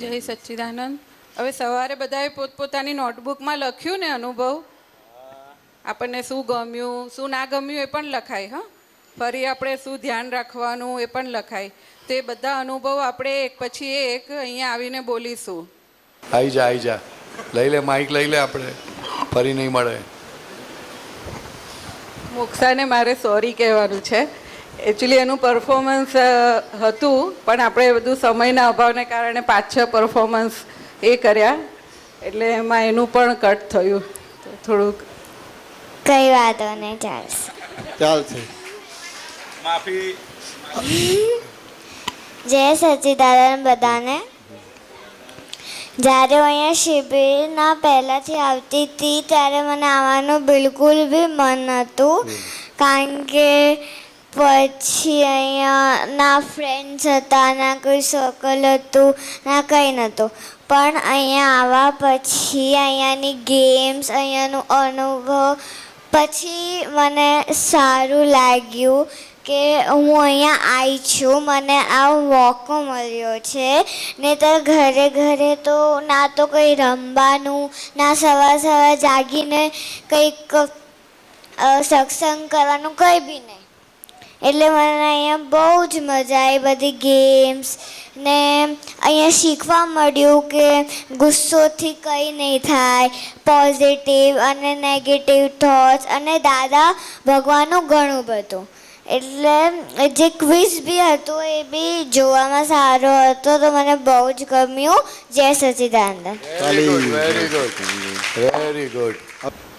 જય સચ્ચિદાનંદ. હવે સવારે બધાએ પોતપોતાની નોટબુકમાં લખ્યું ને અનુભવ? આપણને શું ગમ્યું શું ના ગમ્યું એ પણ લખાય હા? ફરી આપણે શું ધ્યાન રાખવાનું એ પણ લખાય. તો એ બધા અનુભવ આપણે એક પછી એક અહીંયા આવીને બોલીશું. આવી જા આવી જા. લઈ લે માઇક લઈ લે આપણે. ફરી નહીં મળે. મોક્ષાને મારે સોરી કહેવાનું છે. એકચ્યુઅલી એનું પરફોર્મન્સ હતું પણ આપણે બધું સમયના અભાવને કારણે પાંચ છ પરફોર્મન્સ એ કર્યા. એટલે એમાં એનું પણ કટ થયું. થોડુંક કઈ વાતો નહીં ચાલશે. ચાલશે. જય સચ્ચિદાનંદ બધાને. જ્યારે હું અહીંયા શિબિરના પહેલાંથી આવતી હતી ત્યારે મને આવવાનું બિલકુલ બી મન હતું કારણ કે પછી અહીંયા ના ફ્રેન્ડ્સ હતા ના કોઈ સર્કલ હતું, ના કંઈ નહોતું. પણ અહીંયા આવ્યા પછી અહીંયાની ગેમ્સ અહીંયાનો અનુભવ, પછી મને સારું લાગ્યું કે હું અહીંયા આવી છું. મને આ મોકો મળ્યો છે. ને તો ઘરે ઘરે તો ના તો કંઈ રમવાનું, ના સવાર સવાર જાગીને કંઈક સત્સંગ કરવાનું કંઈ બી નહીં. એટલે મને અહીંયા બહુ જ મજા આવી બધી ગેમ્સ ને અહીંયા શીખવા મળ્યું કે ગુસ્સોથી કંઈ નહીં થાય. પોઝિટિવ અને નેગેટિવ થોટ્સ અને દાદા ભગવાનનું ઘણું બધું. એટલે જે ક્વિઝ બી હતું એ બી જોવામાં સારો હતો તો મને બહુ જ ગમ્યું. જય Sachidanand. Very good very good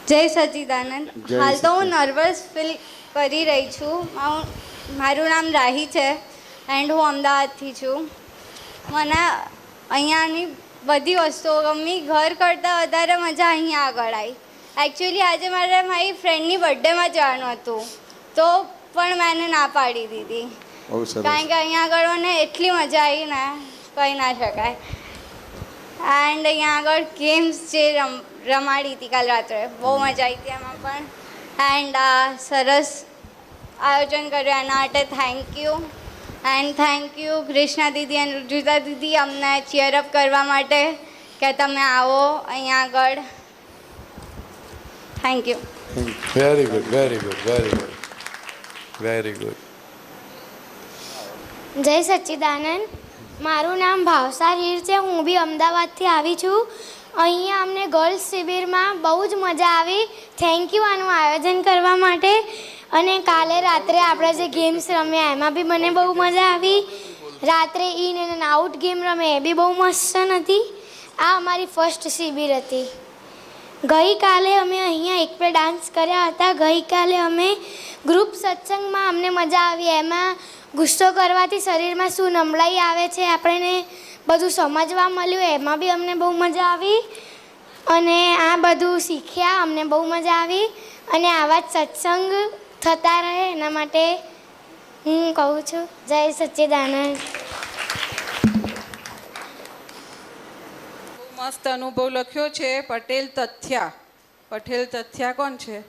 જય સચિદાનંદ. હાલ તો હું નર્વસ ફીલ કરી રહી છું. મારું મારું નામ રાહી છે એન્ડ હું અમદાવાદથી છું. મને અહીંયાની બધી વસ્તુઓ ગમી. ઘર કરતાં વધારે મજા અહીંયા આગળ આવી. એકચ્યુઅલી આજે મારે મારી ફ્રેન્ડની બર્થડેમાં જવાનું હતું. તો પણ મેં ના પાડી દીધી. કારણ કે અહીંયા આગળ મને એટલી મજા આવી ને કહી ના શકાય. એન્ડ અહીંયા આગળ ગેમ્સ જે રમ રમાડી હતી કાલ રાત્રે બહુ મજા આવી હતી એમાં પણ. એન્ડ આ સરસ આયોજન કર્યું એના માટે thank you and thank you Krishna દીદી અને રુજુતા દીદી અમને ચીયરઅપ કરવા માટે કે તમે આવો અહીંયા આગળ. Thank you very good very good very good very good જય સચ્ચિદાનંદ. મારું નામ ભાવસાર હીર છે. હું બી અમદાવાદથી આવી છું. અહીંયા અમને ગર્લ્સ શિબિરમાં બહુ જ મજા આવી. થેન્ક યુ આનું આયોજન કરવા માટે. અને કાલે રાત્રે આપણે જે ગેમ્સ રમ્યા, એમાં બી મને બહુ મજા આવી. રાત્રે ઇન એન્ડ આઉટ ગેમ રમે, એ બી બહુ મસ્ત હતી. આ અમારી ફર્સ્ટ શિબિર હતી. ગઈકાલે અમે અહીંયા એક પર ડાન્સ કર્યા હતા. ગઈકાલે અમે ગ્રુપ સત્સંગમાં અમને મજા આવી. એમાં ગુસ્સો કરવાથી શરીરમાં શું નબળાઈ આવે છે આપણને બધું સમજવા મળ્યું. એમાં બી અમને બહુ મજા આવી અને આ બધું શીખ્યા. અમને બહુ મજા આવી અને આવા જ સત્સંગ થતા રહે. એના માટે હું કહું છું, જય સચ્ચિદાનંદ. મસ્ત અનુભવ લખ્યો છે, પટેલ તથ્યા. પટેલ તથ્યા કોણ છે?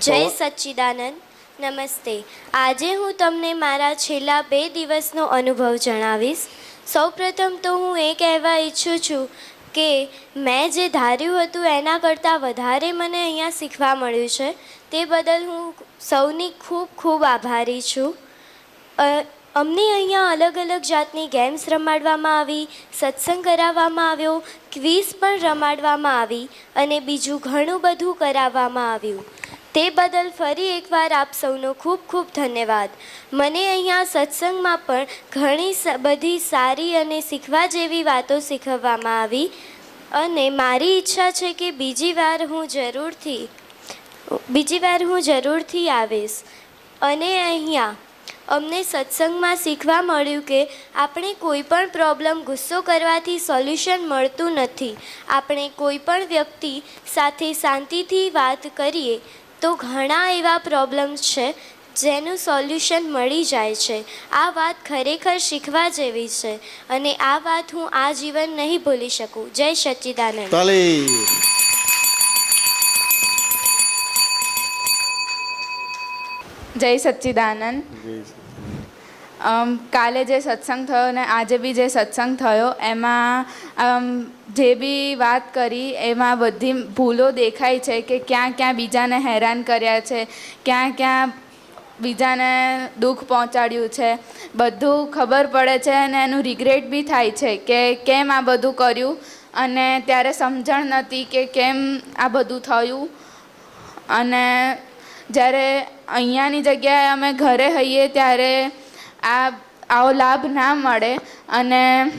જય સચ્ચિદાનંદ, નમસ્તે. આજે હું તમને મારા છેલ્લા બે દિવસનો અનુભવ જણાવીશ. સૌપ્રથમ તો હું એ કહેવા ઈચ્છું છું કે મેં જે ધાર્યું હતું એના કરતાં વધારે મને અહીંયા શીખવા મળ્યું છે. તે બદલ હું સૌની ખૂબ ખૂબ આભારી છું. અમને અહીંયા અલગ અલગ જાતની ગેમ્સ રમાડવામાં આવી, સત્સંગ કરાવવામાં આવ્યો ક્વિઝ પણ રમાડવામાં આવી અને બીજું ઘણું બધું કરાવવામાં આવ્યું. તે બદલ ફરી એકવાર આપ સૌનો ખૂબ ખૂબ ધન્યવાદ. મને અહીંયા સત્સંગમાં પણ ઘણી બધી સારી અને શીખવા જેવી વાતો શીખવવામાં આવી અને મારી ઈચ્છા છે કે બીજી વાર હું જરૂરથી, બીજી વાર હું જરૂરથી આવીશ. અને અહીંયા અમને સત્સંગમાં શીખવા મળ્યું કે આપણે કોઈ પણ પ્રોબ્લેમ ગુસ્સો કરવાથી સોલ્યુશન મળતું નથી. આપણે કોઈ પણ વ્યક્તિ સાથે શાંતિથી વાત કરીએ તો ઘણા એવા પ્રોબ્લેમ્સ છે જેનું સોલ્યુશન મળી જાય છે. આ વાત ખરેખર શીખવા જેવી છે અને આ વાત હું આ જીવન નહીં ભૂલી શકું. જય સચ્ચિદાનંદ જય સચ્ચિદાનંદ. કાલે જે સત્સંગ થયો ને આજે બી જે સત્સંગ થયો એમાં જે બી વાત કરી એમાં બધી ભૂલો દેખાય છે કે ક્યાં ક્યાં બીજાને હેરાન કર્યા છે ક્યાં ક્યાં બીજાને દુઃખ પહોંચાડ્યું છે. બધું ખબર પડે છે અને એનું રિગ્રેટ બી થાય છે કે કેમ આ બધું કર્યું અને ત્યારે સમજણ નહોતી કે કેમ આ બધું થયું. અને જ્યારે અહીંયાની જગ્યાએ અમે ઘરે હઈએ ત્યારે આ આવો લાભ ના મળે અને.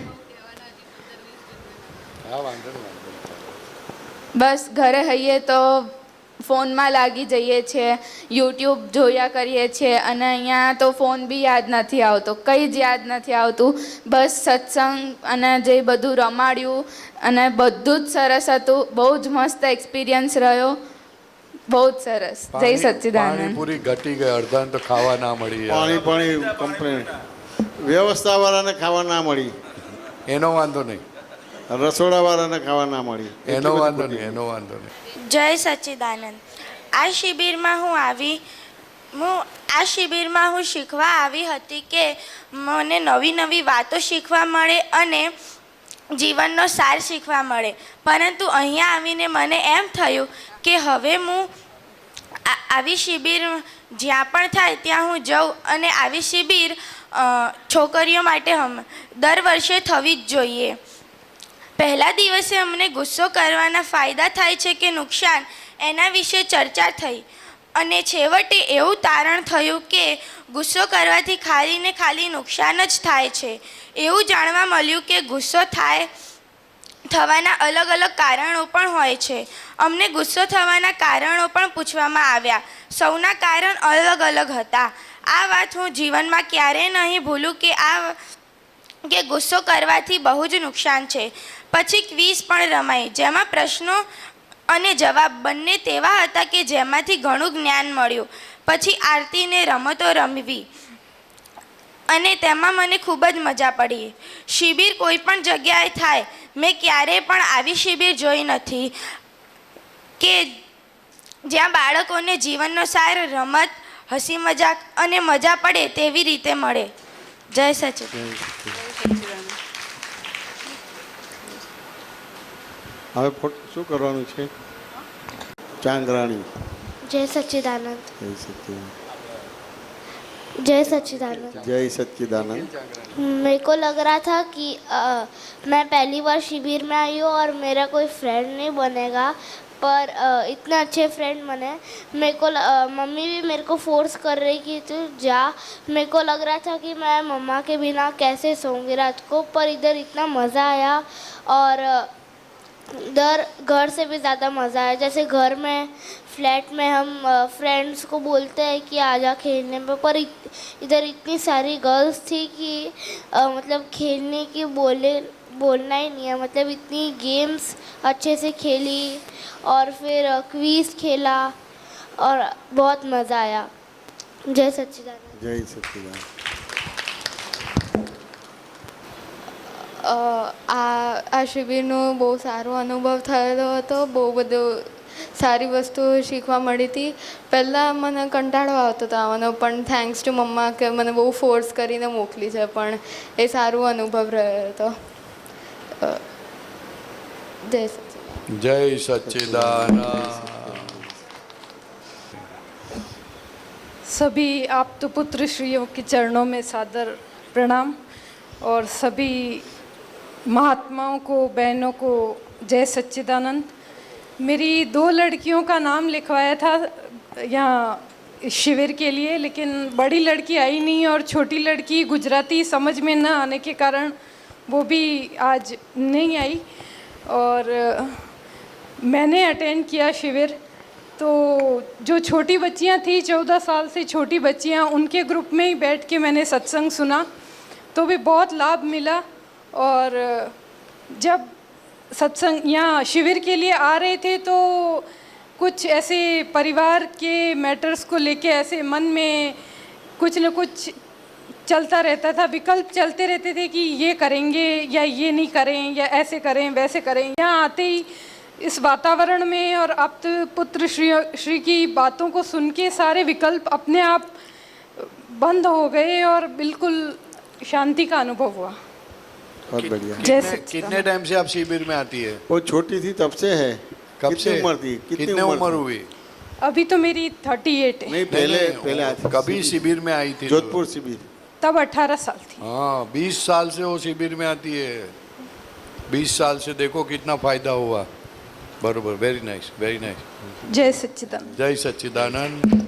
બસ ઘરે હઈએ તો ફોનમાં લાગી જઈએ છીએ યુટ્યુબ જોયા કરીએ છીએ અને અહીંયા તો ફોન બી યાદ નથી આવતો કંઈ જ યાદ નથી આવતું બસ સત્સંગ અને જે બધું રમાડ્યું અને બધું જ સરસ હતું બહુ જ મસ્ત એક્સપિરિયન્સ રહ્યો બહુ જ સરસ. જય સચ્ચિદાનંદ. પૂરી ઘટી ગઈ અડધાને તો ખાવા ના મળી. પાણી પાણી કમ્પ્લેન વ્યવસ્થાવાળાને ખાવા ના મળી. એનો વાંધો નહીં. રસોડાવાળાને ખાવા ના મળી. એનો વાંધો નહીં એનો વાંધો નહીં. જય સચ્ચિદાનંદ. આ શિબિરમાં હું આવી હું આ શિબિરમાં હું શીખવા આવી હતી કે મને નવી નવી વાતો શીખવા મળે અને જીવનનો સાર શીખવા મળે. પરંતુ અહીંયા આવીને મને એમ થયું કે હવે હું આવી શિબિર જ્યાં પણ થાય ત્યાં હું જાઉં અને આવી શિબિર છોકરીઓ માટે હમ, દર વર્ષે થવી જ જોઈએ. પહેલા દિવસે અમને ગુસ્સો કરવાના ફાયદા થાય છે કે નુકસાન એના વિશે ચર્ચા થઈ. અને છેવટે એવું તારણ થયું કે ગુસ્સો કરવાથી ખાલી ને ખાલી નુકસાન જ થાય છે. એવું જાણવા મળ્યું કે ગુસ્સો થાય, થવાના અલગ અલગ કારણો પણ હોય છે. અમને ગુસ્સો થવાના કારણો પણ પૂછવામાં આવ્યા. સૌના કારણ અલગ અલગ હતા. આ વાત હું જીવનમાં ક્યારેય નહીં ભૂલું કે આ કે ગુસ્સો કરવાથી બહુ જ નુકસાન છે. પછી ક્વિઝ પણ રમાઈ. જેમાં પ્રશ્નો અને જવાબ બંને તેવા હતા કે જેમાંથી ઘણું જ્ઞાન મળ્યું. પછી આરતીને રમતો રમવી. અને તેમાં મને ખૂબ જ મજા પડી. શિબિર કોઈ પણ જગ્યાએ થાય, મેં ક્યારેય પણ આવી શિબિર જોઈ નથી. કે જ્યાં બાળકોને જીવનનો સાર, રમત હસી મજાક અને મજા પડે તેવી રીતે મળે. જય સચિન. હવે ફોટ શું કરવાનું છે ચાંદરાણી જય સચ્ચિદાનંદ જય સચ્ચિદાનંદ जय सच्चिदानंद જય સચ્ચિદાનંદ मेरे को लग रहा था कि अ, मैं पहली बार शिविर में आई हूँ और मेरा कोई फ्रेंड नहीं बनेगा पर अ, इतने अच्छे फ्रेंड बने मेरे को ल- अ, मम्मी भी मेरे को फोर्स कर रही कि तू जा मेरे को लग रहा था कि मैं मम्मा के बिना कैसे सोऊंगी रात को पर इधर इतना मज़ा आया और अ, इधर घर से भी ज़्यादा मज़ा है जैसे घर में फ्लैट में हम फ्रेंड्स को बोलते हैं कि आजा खेलने में पर इधर इतनी सारी गर्ल्स थी कि आ, मतलब खेलने की बोले बोलना ही नहीं है। मतलब इतनी गेम्स अच्छे से खेली और फिर क्वीज खेला और बहुत मज़ा आया। जय सच्चिदानंद। जय सच्चिदानंद। આ આ શિબિરનો બહુ સારો અનુભવ થયેલો હતો બહુ બધું સારી વસ્તુઓ શીખવા મળી હતી પહેલાં મને કંટાળો આવતો હતો આવવાનો પણ થેન્ક્સ ટુ મમ્મા કે મને બહુ ફોર્સ કરીને મોકલી છે પણ એ સારો અનુભવ રહ્યો હતો અ, જય સચિદાનંદ જય સચ્ચિદાનંદ सभी आप तो पुत्र श्रियों के चरणों में सादर प्रणाम और सभी महात्माओं को, बहनों को, जय सच्चिदानंद। मेरी दो लड़कियों का नाम लिखवाया था यहाँ शिविर के लिए, लेकिन बड़ी लड़की आई नहीं और छोटी लड़की गुजराती समझ में न आने के कारण वो भी आज नहीं आई। और मैंने अटेंड किया शिविर। तो जो छोटी बच्चियाँ थी, चौदह साल से छोटी बच्चियाँ, उनके ग्रुप में ही बैठ के मैंने सत्संग सुना। तो भी बहुत लाभ मिला। और जब सत्संग यहाँ शिविर के लिए आ रहे थे तो कुछ ऐसे परिवार के मैटर्स को लेके ऐसे मन में कुछ न कुछ चलता रहता था, विकल्प चलते रहते थे कि ये करेंगे या ये नहीं करें या ऐसे करें, वैसे करें। यहाँ आते ही इस वातावरण में और आप पुत्र श्री श्री की बातों को सुन के सारे विकल्प अपने आप बंद हो गए और बिल्कुल शांति का अनुभव हुआ। बहुत बढ़िया। जय कितने, टाइम से आप शिविर में आती है? वो छोटी थी तब से है। कब से? उम्र थी? कितने उम्र हुई? अभी तो मेरी थर्टी एट है। नहीं पहले पहले वो आई थी कभी शिविर। में आई थी तो? जोधपुर शिविर। तब अठारह साल थी। हाँ बीस साल से वो शिविर में आती है। बीस साल से देखो कितना फ़ायदा हुआ। बरोबर वेरी नाइस वेरी नाइस जय सच्चिदानंद। जय सच्चिदानंद।